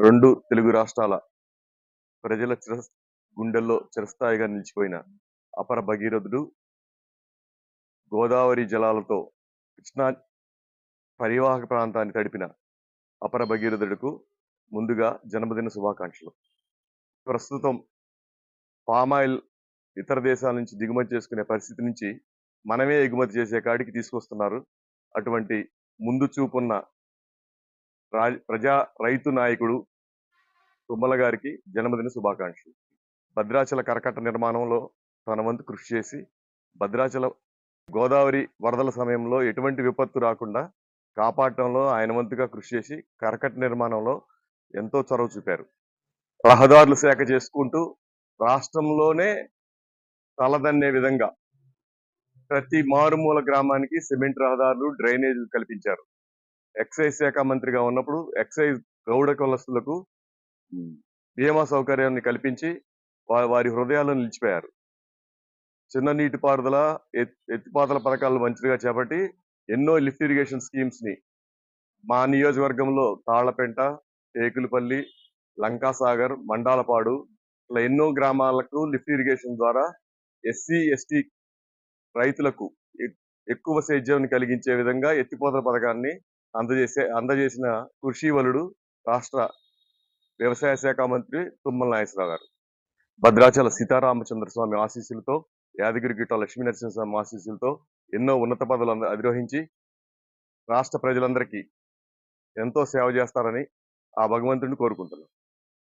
రెండు తెలుగు రాష్ట్రాల ప్రజల చిర గుండెల్లో చిరస్థాయిగా నిలిచిపోయిన అపర భగీరథుడు గోదావరి జలాలతో కృష్ణా పరివాహక ప్రాంతాన్ని తడిపిన అపర భగీరథుడుకు ముందుగా జన్మదిన శుభాకాంక్షలు. ప్రస్తుతం పామాయిల్ ఇతర దేశాల నుంచి దిగుమతి చేసుకునే పరిస్థితి నుంచి మనమే ఎగుమతి చేసే కాడికి తీసుకొస్తున్నారు. అటువంటి ముందు చూపున్న రా- ప్రజా రైతు నాయకుడు తుమ్మల గారికి జన్మదిన శుభాకాంక్షలు. భద్రాచల కరకట్ట నిర్మాణంలో తన వంతు కృషి చేసి భద్రాచల గోదావరి వరదల సమయంలో ఎటువంటి విపత్తు రాకుండా కాపాడటంలో ఆయన వంతుగా కృషి చేసి కరకట్ట నిర్మాణంలో ఎంతో చొరవ చూపారు. రహదారులు శాఖ చేసుకుంటూ రాష్ట్రంలోనే తలదన్నే విధంగా ప్రతి మారుమూల గ్రామానికి సిమెంట్ రహదారులు డ్రైనేజీలు కల్పించారు. ఎక్సైజ్ శాఖ మంత్రిగా ఉన్నప్పుడు ఎక్సైజ్ గౌడ కులస్తులకు బీమా సౌకర్యాన్ని కల్పించి వారి హృదయాలను నిలిచిపోయారు. చిన్న నీటిపారుదల ఎత్- ఎత్తిపోతల పథకాలను మంచిగా చేపట్టి ఎన్నో లిఫ్ట్ ఇరిగేషన్ స్కీమ్స్ని. మా నియోజకవర్గంలో తాళ్ళపెంట టేకులపల్లి లంకాసాగర్ మండాలపాడు ఇట్లా ఎన్నో గ్రామాలకు లిఫ్ట్ ఇరిగేషన్ ద్వారా ఎస్సీ ఎస్టీ రైతులకు ఎ- ఎక్కువ సేద్యాన్ని కలిగించే విధంగా ఎత్తిపోతల పథకాన్ని అందజేసే అందజేసిన కృషివలుడు రాష్ట్ర వ్యవసాయ శాఖ మంత్రి తుమ్మల నాగేశ్వరరావు గారు. భద్రాచల సీతారామచంద్ర స్వామి ఆశీస్సులతో యాదగిరి గిట్ట లక్ష్మీ నరసింహస్వామి ఆశీస్సులతో ఎన్నో ఉన్నత పదవులు అధిరోహించి రాష్ట్ర ప్రజలందరికీ ఎంతో సేవ చేస్తారని ఆ భగవంతుడిని కోరుకుంటున్నాను